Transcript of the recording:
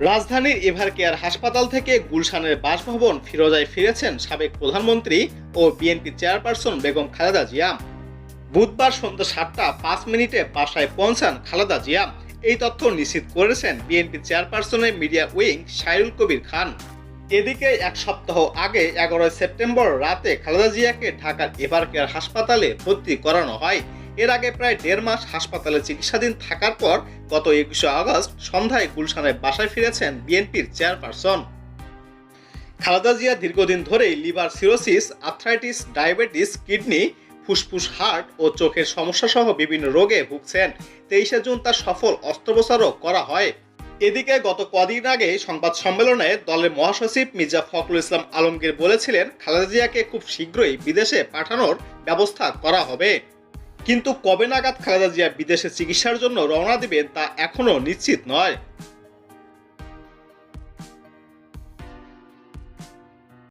রাজধানীর ever care হাসপাতাল থেকে গুলশানের বাসভবন ফিরোজায় ফিরেছেন সাবেক প্রধানমন্ত্রী ও বিএনপি চেয়ারপারসন বেগম খালেদা জিয়া। বুধবার সন্ধ্যা সাতটা পাঁচ মিনিটে বাসায় পৌঁছান খালেদা জিয়া। এই তথ্য নিশ্চিত করেছেন বিএনপি চেয়ারপারসনের মিডিয়া উইং সাইরুল কবির খান। এদিকে এক সপ্তাহ আগে এগারোই সেপ্টেম্বর রাতে খালেদা জিয়াকে ঢাকার এভার কেয়ার হাসপাতালে ভর্তি করানো হয়। এর আগে প্রায় দেড় মাস হাসপাতালে চিকিৎসাধীন থাকার পর গত একুশে আগস্ট সন্ধ্যায় গুলশানের বাসায় ফিরেছেন বিএনপির চেয়ারপারসন। খালেদা জিয়া দীর্ঘদিন ধরেই liver cirrhosis, arthritis, diabetes, kidney, ফুসফুস, হার্ট ও চোখের সমস্যা সহ বিভিন্ন রোগে ভুগছেন। তেইশে জুন তার সফল অস্ত্রোপচারও করা হয়। এদিকে গত কদিন আগে সংবাদ সম্মেলনে দলের মহাসচিব মির্জা ফখরুল ইসলাম আলমগীর বলেছিলেন, খালেদা জিয়াকে খুব শীঘ্রই বিদেশে পাঠানোর ব্যবস্থা করা হবে। কিন্তু কবে নাগাদ খালেদা জিয়া বিদেশে চিকিৎসার জন্য রওনা দিবেন তা এখনও নিশ্চিত নয়।